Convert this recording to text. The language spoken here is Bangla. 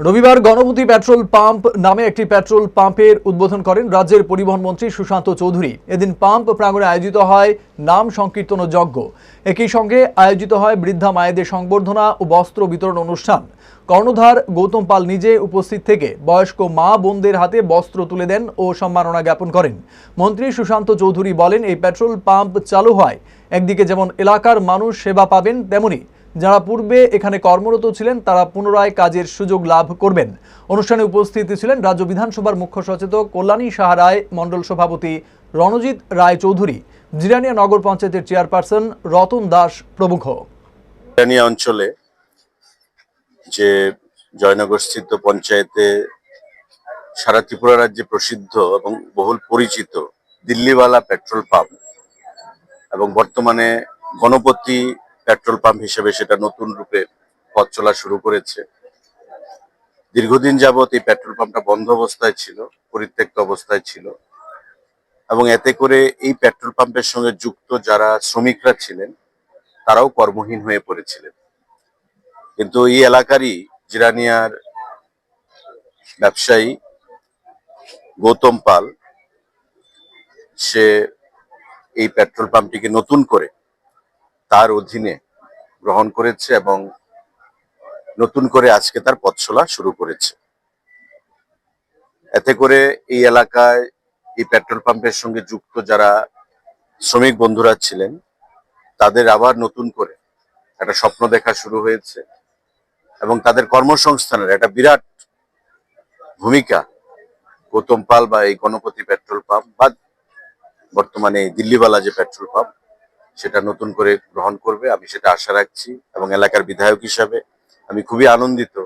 রবিবার গণপতি পেট্রোল পাম্প নামে একটি পেট্রোল পাম্পের উদ্বোধন করেন রাজ্যের পরিবহন মন্ত্রী সুশান্ত চৌধুরী। এদিন পাম্প প্রাঙ্গণে আয়োজিত হয় নাম সংকীর্তন যজ্ঞ। একই সঙ্গে আয়োজিত হয় বৃদ্ধা মায়েদের সংবর্ধনা ও বস্ত্র বিতরণ অনুষ্ঠান। কর্ণধার গৌতম পাল নিজে উপস্থিত থেকে বয়স্ক মা বোনদের হাতে বস্ত্র তুলে দেন ও সম্মাননা জ্ঞাপন করেন। মন্ত্রী সুশান্ত চৌধুরী বলেন, এই পেট্রোল পাম্প চালু হয়, একদিকে যেমন এলাকার মানুষ সেবা পাবেন, তেমনি যারা পূর্বে এখানে কর্মরত ছিলেন, তারা পুনরায় কাজের সুযোগ লাভ করবেন। অনুষ্ঠানে উপস্থিত ছিলেন রাজ্য বিধানসভার মুখ্য সচেতক কল্যাণী সাহা রায়, মণ্ডল সভাপতি রণজিৎ রায় চৌধুরী জিরানিয়া নগর পঞ্চায়েতের চেয়ারপারসন রতন দাস প্রমুখ। ইরানিয়া অঞ্চলে যে জয়নগরস্থিত পঞ্চায়েতে সারা ত্রিপুরা রাজ্যে প্রসিদ্ধ এবং বহুল পরিচিত দিল্লিওয়ালা পেট্রোল পাম্প এবং বর্তমানে গণপতি পেট্রোল পাম্প হিসেবে সেটা নতুন রূপে পথ চলা শুরু করেছে। দীর্ঘদিন যাবত এই পেট্রোল পাম্পটা বন্ধ অবস্থায় ছিল, পরিত্যক্ত অবস্থায় ছিল এবং এতে করে এই পেট্রোল পাম্পের সঙ্গে যুক্ত যারা শ্রমিকরা ছিলেন, তারাও কর্মহীন হয়ে পড়েছিলেন। কিন্তু এই এলাকারই জিরানিয়ার ব্যবসায়ী গৌতম পাল, সে এই পেট্রোল পাম্পটিকে নতুন করে তার অধীনে গ্রহণ করেছে এবং নতুন করে আজকে তার পথ চলা শুরু করেছে। এতে করে এই এলাকায় এই পেট্রোল পাম্পের সঙ্গে যুক্ত যারা শ্রমিক বন্ধুরা ছিলেন, তাদের আবার নতুন করে একটা স্বপ্ন দেখা শুরু হয়েছে এবং তাদের কর্মসংস্থানের একটা বিরাট ভূমিকা গৌতম পাল বা এই গণপতি পেট্রোল পাম্প বা বর্তমানে দিল্লিওয়ালা যে পেট্রোল পাম্প সেটা নতুন করে গ্রহণ করবে, আমি সেটা আশা রাখছি এবং এলাকার বিধায়ক হিসাবে আমি খুবই আনন্দিত।